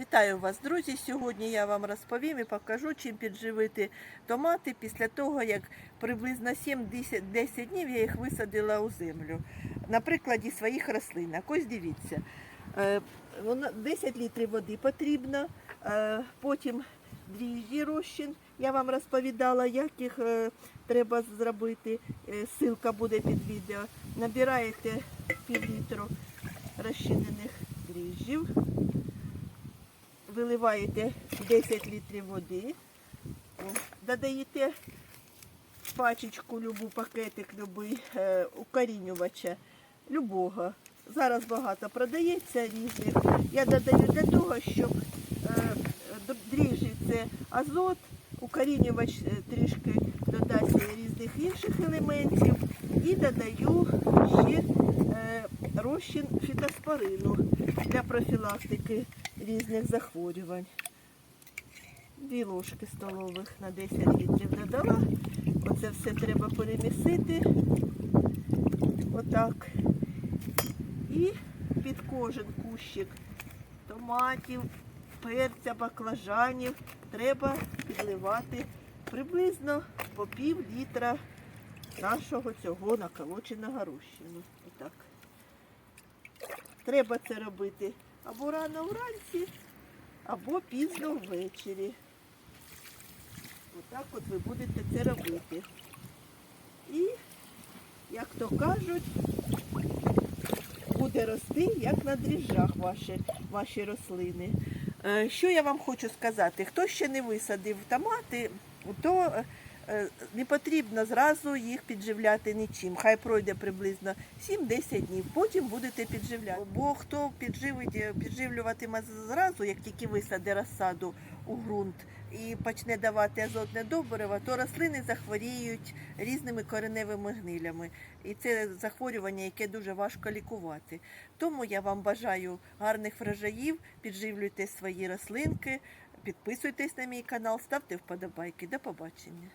Вітаю вас, друзі! Сьогодні я вам розповім і покажу, чим підживити томати після того, як приблизно 7-10 днів я їх висадила у землю. На прикладі своїх рослинок. Ось дивіться. Е, 10 літрів води потрібно, е, потім дріжджі розчин. Я вам розповідала, як їх е, треба зробити. Е, Ссылка буде під відео. Набираєте пів літру розчинених дріжджів виливаєте 10 літрів води, додаєте пачечку, любу пакетик, любий е, укорінювача, любого. Зараз багато продається різних. Я додаю для того, щоб е, дріжджі це азот, укорінювач е, трішки додасть різних інших елементів. І додаю ще розчин фітоспорину для профілактики різних захворювань. Дві ложки столових на 10 літрів додала. Оце все треба перемісити. Отак. І під кожен кущик томатів, перця, баклажанів треба підливати приблизно по пів літра нашого цього наколоченого розчину. Отак. Треба це робити або рано вранці, або пізно ввечері. Отак от ви будете це робити. І, як то кажуть, буде рости, як на дріжджах ваші, ваші рослини. Е, Що я вам хочу сказати? Хто ще не висадив томати, то не потрібно зразу їх підживляти нічим. Хай пройде приблизно 7-10 днів, потім будете підживляти. Бо хто підживить, підживлюватиме зразу, як тільки висаде розсаду у ґрунт і почне давати азотне добриво, то рослини захворіють різними кореневими гнилями. І це захворювання, яке дуже важко лікувати. Тому я вам бажаю гарних врожаїв, підживлюйте свої рослинки, підписуйтесь на мій канал, ставте вподобайки. До побачення.